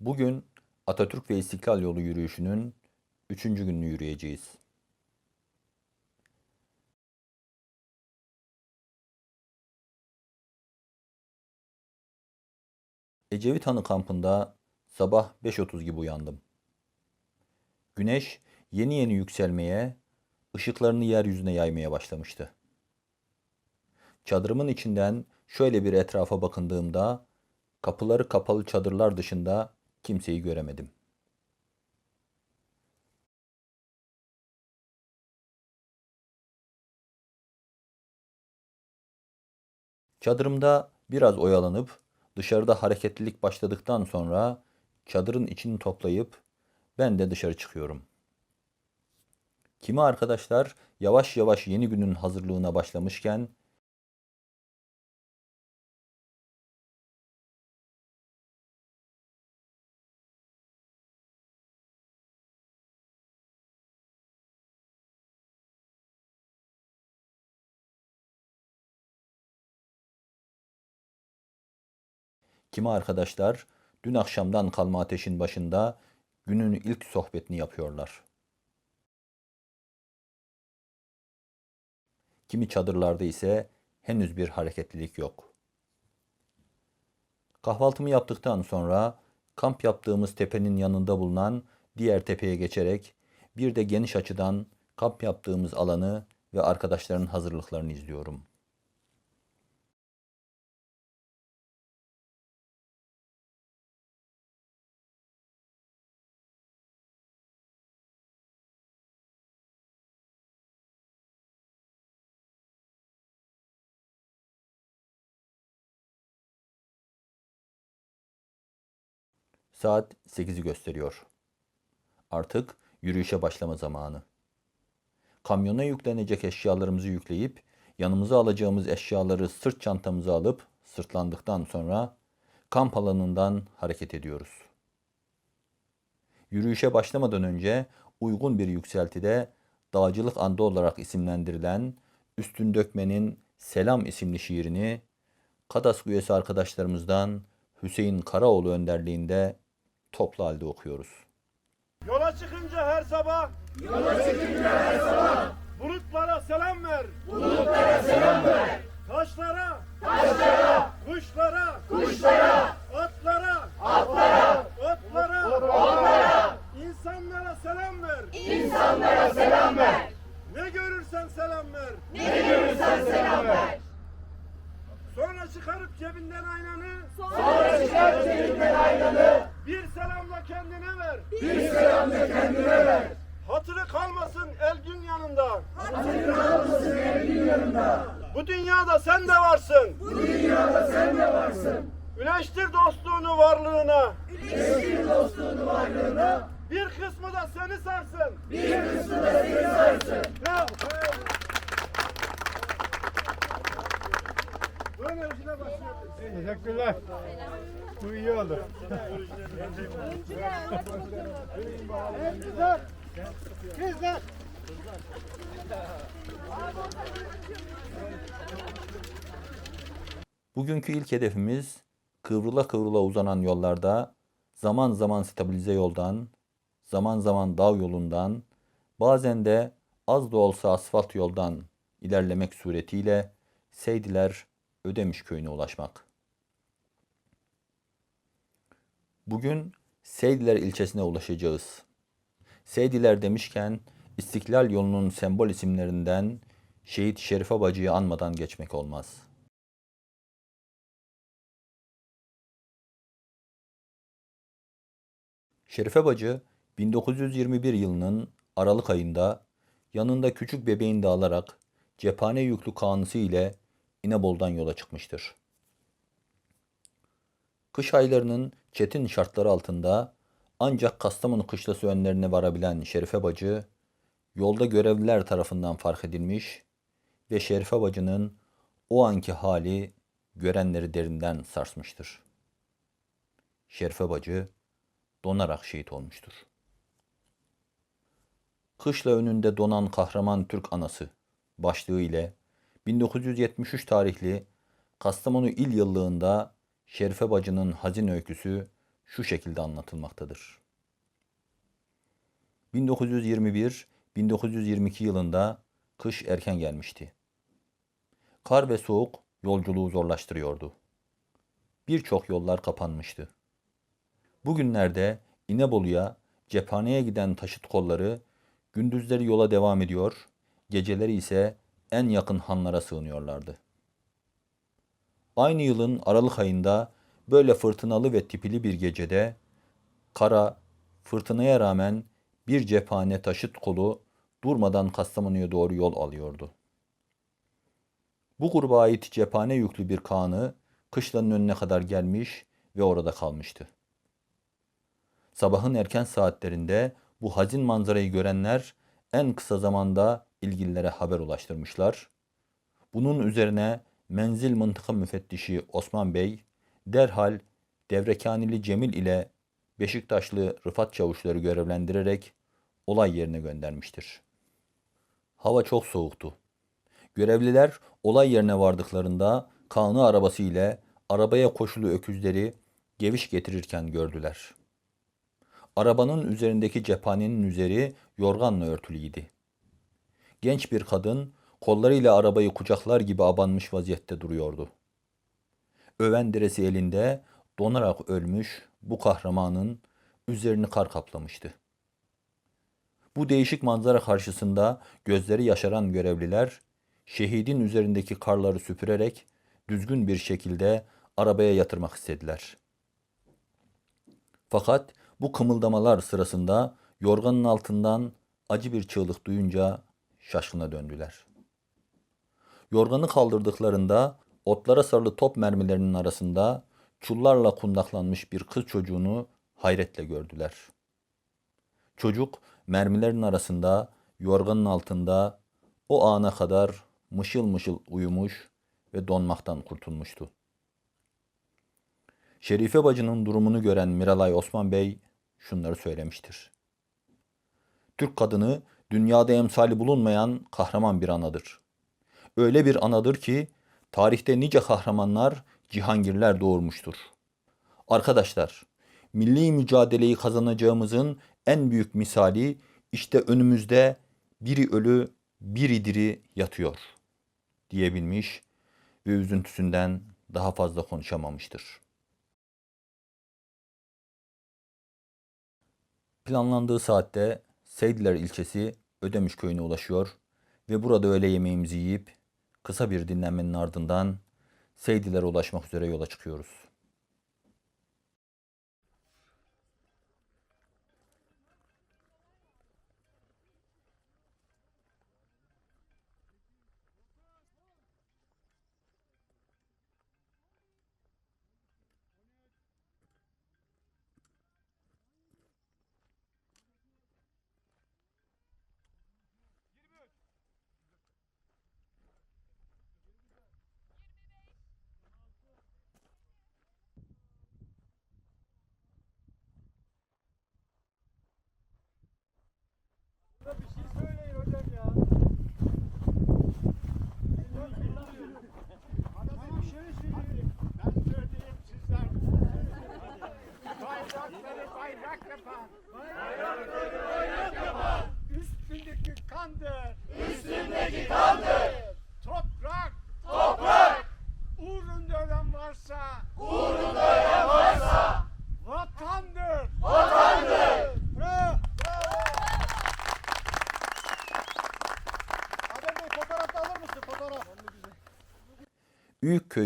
Bugün Atatürk ve İstiklal Yolu yürüyüşünün üçüncü gününü yürüyeceğiz. Ecevit Hanı kampında sabah 5.30 gibi uyandım. Güneş yeni yeni yükselmeye, ışıklarını yeryüzüne yaymaya başlamıştı. Çadırımın içinden şöyle bir etrafa bakındığımda kapıları kapalı çadırlar dışında kimseyi göremedim. Çadırımda biraz oyalanıp dışarıda hareketlilik başladıktan sonra çadırın içini toplayıp ben de dışarı çıkıyorum. Kimi arkadaşlar yavaş yavaş yeni günün hazırlığına başlamışken kimi arkadaşlar dün akşamdan kalma ateşin başında günün ilk sohbetini yapıyorlar. Kimi çadırlarda ise henüz bir hareketlilik yok. Kahvaltımı yaptıktan sonra kamp yaptığımız tepenin yanında bulunan diğer tepeye geçerek bir de geniş açıdan kamp yaptığımız alanı ve arkadaşların hazırlıklarını izliyorum. Saat 8'i gösteriyor. Artık yürüyüşe başlama zamanı. Kamyona yüklenecek eşyalarımızı yükleyip yanımıza alacağımız eşyaları sırt çantamıza alıp sırtlandıktan sonra kamp alanından hareket ediyoruz. Yürüyüşe başlamadan önce uygun bir yükseltide Dağcılık Andı olarak isimlendirilen Üstün Dökmen'in Selam isimli şiirini Kadas üyesi arkadaşlarımızdan Hüseyin Karaoğlu önderliğinde toplu halde okuyoruz. Yola çıkınca her sabah Yola çıkınca her sabah bulutlara selam ver. bulutlara selam ver. Taşlara, Taşlara, kuşlara, kuşlara, atlara, atlara, otlara, onlara, insanlara selam ver. insanlara selam ver. Ne görürsen selam ver. Ne görürsen selam ver. Sonra çıkarıp cebinden aynanı Sonra çıkar cebinden aynanı, bir selamla kendine ver. bir selam da kendine ver. Hatırı kalmasın el gün yanında. Hatırı kalmasın elinin yanında. Bu dünyada sen de varsın. Bu dünyada sen de varsın. Üleştir dostluğunu varlığına. Eski dostluğunu varlığına, Bir kısmı da seni sarsın. bir kısmı da seni sarsın. Başlıyoruz. Teşekkürler. Bu iyi oldu. Kızlar. Kızlar. Bugünkü ilk hedefimiz kıvrıla kıvrıla uzanan yollarda zaman zaman stabilize yoldan, zaman zaman dağ yolundan, bazen de az da olsa asfalt yoldan ilerlemek suretiyle Seydiler Ödemiş köyüne ulaşmak. Bugün Seydiler ilçesine ulaşacağız. Seydiler demişken İstiklal yolunun sembol isimlerinden Şehit Şerife Bacı'yı anmadan geçmek olmaz.'' Şerife Bacı 1921 yılının Aralık ayında yanında küçük bebeğini de alarak cephane yüklü kanısı ile İnebol'dan yola çıkmıştır. Kış aylarının çetin şartları altında ancak Kastamonu kışlası önlerine varabilen Şerife Bacı yolda görevliler tarafından fark edilmiş ve Şerife Bacı'nın o anki hali görenleri derinden sarsmıştır. Şerife Bacı donarak şehit olmuştur. Kışla önünde donan kahraman Türk anası başlığı ile 1973 tarihli Kastamonu İl Yıllığında Şerife Bacı'nın hazin öyküsü şu şekilde anlatılmaktadır. 1921-1922 yılında kış erken gelmişti. Kar ve soğuk yolculuğu zorlaştırıyordu. Birçok yollar kapanmıştı. Bugünlerde İnebolu'ya cephaneye giden taşıt kolları gündüzleri yola devam ediyor, geceleri ise en yakın hanlara sığınıyorlardı. Aynı yılın Aralık ayında böyle fırtınalı ve tipili bir gecede kara fırtınaya rağmen bir cephane taşıt kolu durmadan Kastamonu'ya doğru yol alıyordu. Bu gruba ait cephane yüklü bir kağanı kışlanın önüne kadar gelmiş ve orada kalmıştı. Sabahın erken saatlerinde bu hazin manzarayı görenler en kısa zamanda ilgililere haber ulaştırmışlar. Bunun üzerine menzil mıntıka müfettişi Osman Bey derhal Devrekanili Cemil ile Beşiktaşlı Rıfat Çavuşları görevlendirerek olay yerine göndermiştir. Hava çok soğuktu. Görevliler olay yerine vardıklarında Kaan'ı arabası ile arabaya koşulu öküzleri geviş getirirken gördüler. Arabanın üzerindeki cephanenin üzeri yorganla örtülüydü. Genç bir kadın kollarıyla arabayı kucaklar gibi abanmış vaziyette duruyordu. Öven diresi elinde donarak ölmüş bu kahramanın üzerini kar kaplamıştı. Bu değişik manzara karşısında gözleri yaşaran görevliler şehidin üzerindeki karları süpürerek düzgün bir şekilde arabaya yatırmak istediler. Fakat bu kımıldamalar sırasında yorganın altından acı bir çığlık duyunca şaşkına döndüler. Yorganı kaldırdıklarında otlara sarılı top mermilerinin arasında çullarla kundaklanmış bir kız çocuğunu hayretle gördüler. Çocuk mermilerin arasında yorganın altında o ana kadar mışıl mışıl uyumuş ve donmaktan kurtulmuştu. Şerife bacının durumunu gören Miralay Osman Bey şunları söylemiştir. Türk kadını dünyada emsali bulunmayan kahraman bir anadır. Öyle bir anadır ki tarihte nice kahramanlar, cihangirler doğurmuştur. Arkadaşlar, milli mücadeleyi kazanacağımızın en büyük misali işte önümüzde biri ölü, biri diri yatıyor diyebilmiş ve üzüntüsünden daha fazla konuşamamıştır. Planlandığı saatte Seydiler ilçesi Ödemiş köyüne ulaşıyor ve burada öğle yemeğimizi yiyip kısa bir dinlenmenin ardından Seydilere ulaşmak üzere yola çıkıyoruz.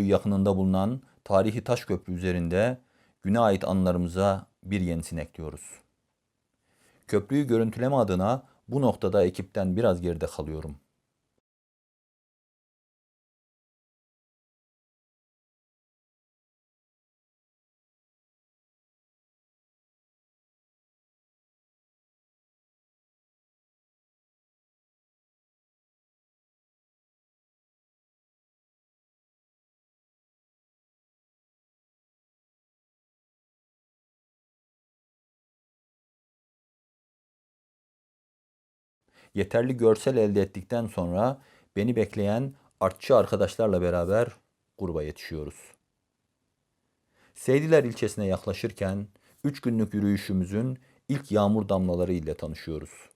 Üyükköy yakınında bulunan tarihi taş köprü üzerinde güne ait anılarımıza bir yenisini ekliyoruz. Köprüyü görüntüleme adına bu noktada ekipten biraz geride kalıyorum. Yeterli görsel elde ettikten sonra beni bekleyen artçı arkadaşlarla beraber gruba yetişiyoruz. Seydiler ilçesine yaklaşırken Üç günlük yürüyüşümüzün ilk yağmur damlaları ile tanışıyoruz.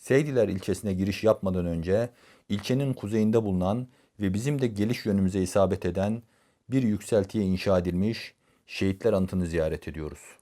Seydiler ilçesine giriş yapmadan önce ilçenin kuzeyinde bulunan ve bizim de geliş yönümüze isabet eden bir yükseltiye inşa edilmiş şehitler anıtını ziyaret ediyoruz.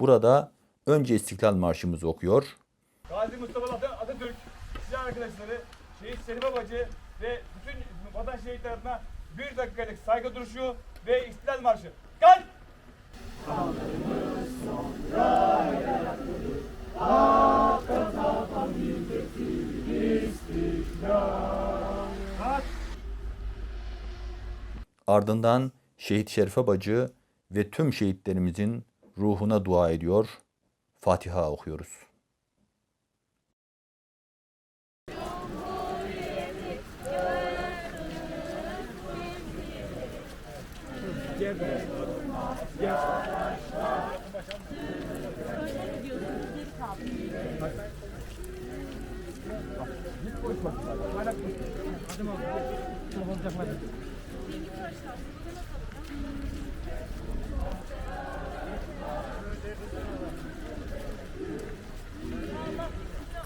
Burada önce İstiklal Marşımızı okuyor, Gazi Mustafa At- Atatürk, silah arkadaşları, şehit Şerife Bacı ve bütün vatan şehitlerine bir dakikalık saygı duruşu ve İstiklal Marşı. Gel! ardından Şehit Şerife Bacı ve tüm şehitlerimizin ruhuna dua ediyor, Fatiha okuyoruz.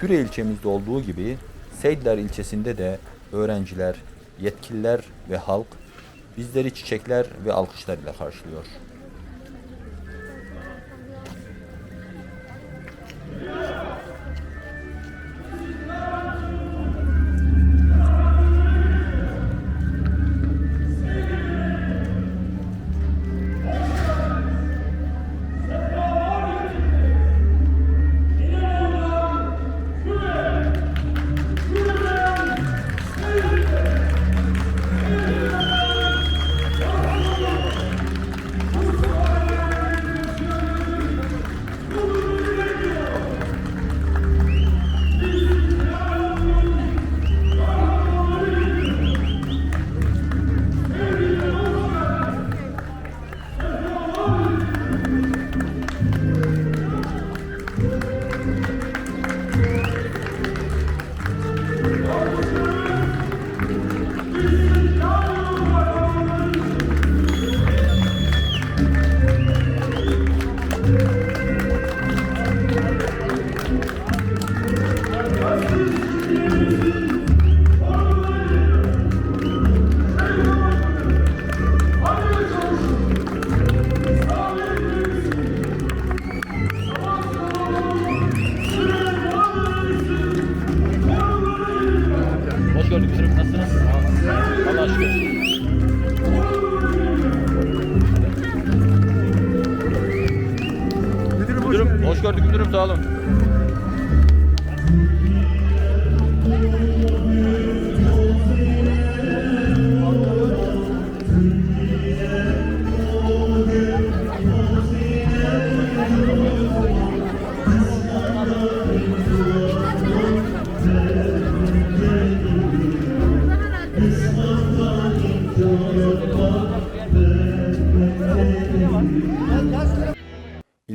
Küre ilçemizde olduğu gibi Seydler ilçesinde de öğrenciler, yetkililer ve halk bizleri çiçekler ve alkışlar ile karşılıyor. Gördük müdürüm sağ olun.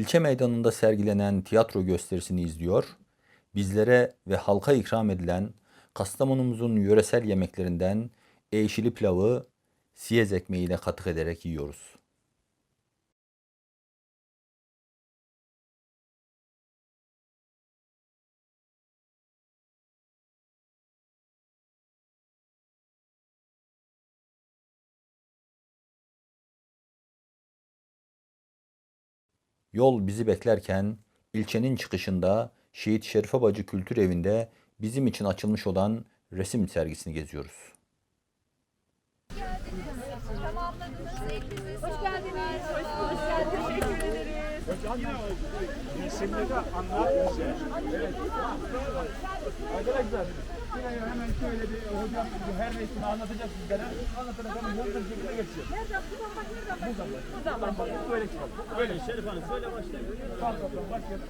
İlçe meydanında sergilenen tiyatro gösterisini izliyor, bizlere ve halka ikram edilen Kastamonumuzun yöresel yemeklerinden eğşili pilavı siyez ekmeğiyle katık ederek yiyoruz. Yol bizi beklerken ilçenin çıkışında Şehit Şerife Bacı Kültür Evi'nde bizim için açılmış olan resim sergisini geziyoruz. Ederiz. Resimleri anlat bize. Arkadaşlar yine hemen şöyle bir hocam her resmi anlatacak sizlere. Anlatarak hemen hızlı bir şekilde geçiyor. Nereden? Buradan bak. Buradan bak. Buradan bak böyle çıkalım. Böyle Şerif Hanım söyle başlayalım. Kalk bakalım başlayalım.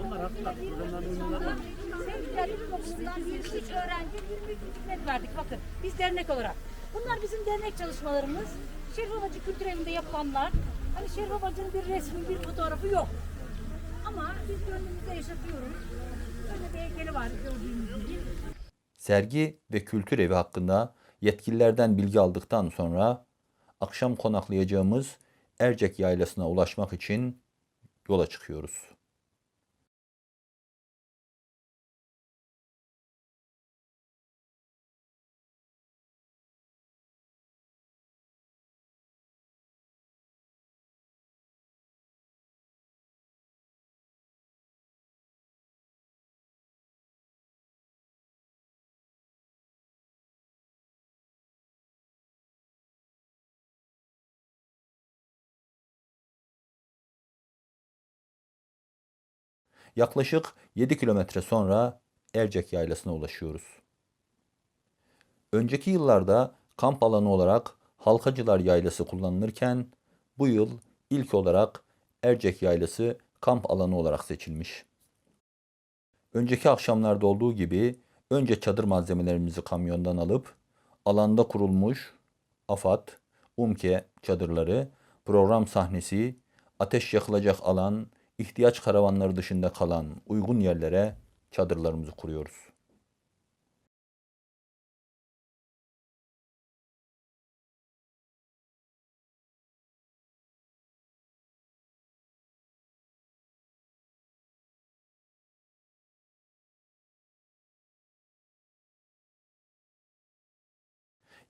Onlar haklılar. Sevgilerin okulundan 23 öğrenci 23 hizmet verdik. Bakın biz dernek olarak. Bunlar bizim dernek çalışmalarımız. Şerif Babacı Kültür Evi'nde yapılanlar. Hani Şerif Babacı'nın bir resmi, bir fotoğrafı yok. Ama biz gönlümüzde yaşatıyoruz. Böyle bir heykeli var gördüğünüz gibi. Sergi ve kültür evi hakkında yetkililerden bilgi aldıktan sonra akşam konaklayacağımız Ercek Yaylası'na ulaşmak için yola çıkıyoruz. Yaklaşık 7 kilometre sonra Ercek Yaylası'na ulaşıyoruz. Önceki yıllarda kamp alanı olarak Halkacılar Yaylası kullanılırken bu yıl ilk olarak Ercek Yaylası kamp alanı olarak seçilmiş. Önceki akşamlarda olduğu gibi önce çadır malzemelerimizi kamyondan alıp alanda kurulmuş AFAD, UMKE çadırları, program sahnesi, ateş yakılacak alan, ihtiyaç karavanları dışında kalan uygun yerlere çadırlarımızı kuruyoruz.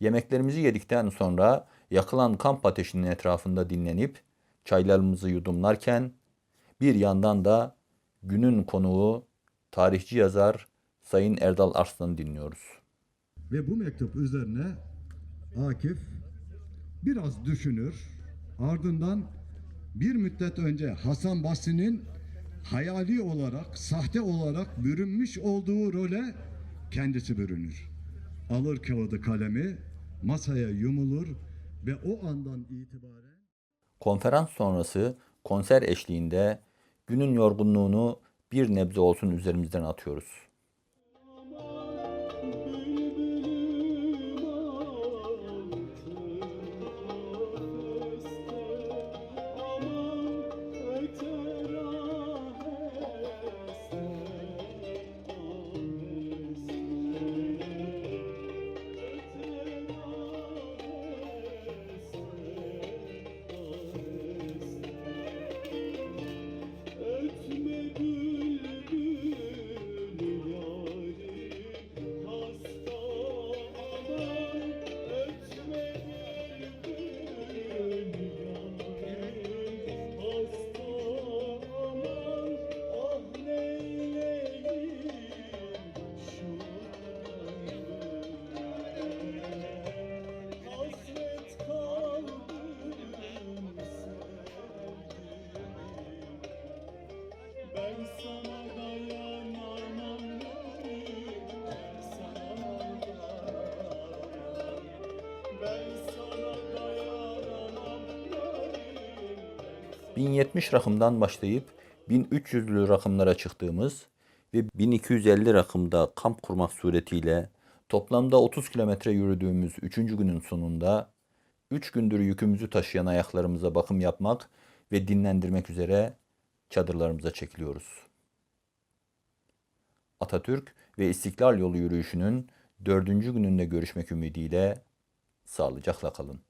Yemeklerimizi yedikten sonra yakılan kamp ateşinin etrafında dinlenip çaylarımızı yudumlarken bir yandan da günün konuğu tarihçi yazar Sayın Erdal Arslan'ı dinliyoruz. Ve bu mektup üzerine Akif biraz düşünür. Ardından bir müddet önce Hasan Basri'nin hayali olarak, sahte olarak bürünmüş olduğu role kendisi bürünür. Alır kağıdı kalemi, masaya yumulur ve o andan itibaren Konferans sonrası konser eşliğinde günün yorgunluğunu bir nebze olsun üzerimizden atıyoruz. 1070 rakımdan başlayıp 1300'lü rakımlara çıktığımız ve 1250 rakımda kamp kurmak suretiyle toplamda 30 kilometre yürüdüğümüz 3. günün sonunda 3 gündür yükümüzü taşıyan ayaklarımıza bakım yapmak ve dinlendirmek üzere çadırlarımıza çekiliyoruz. Atatürk ve İstiklal Yolu yürüyüşünün dördüncü gününde görüşmek ümidiyle sağlıcakla kalın.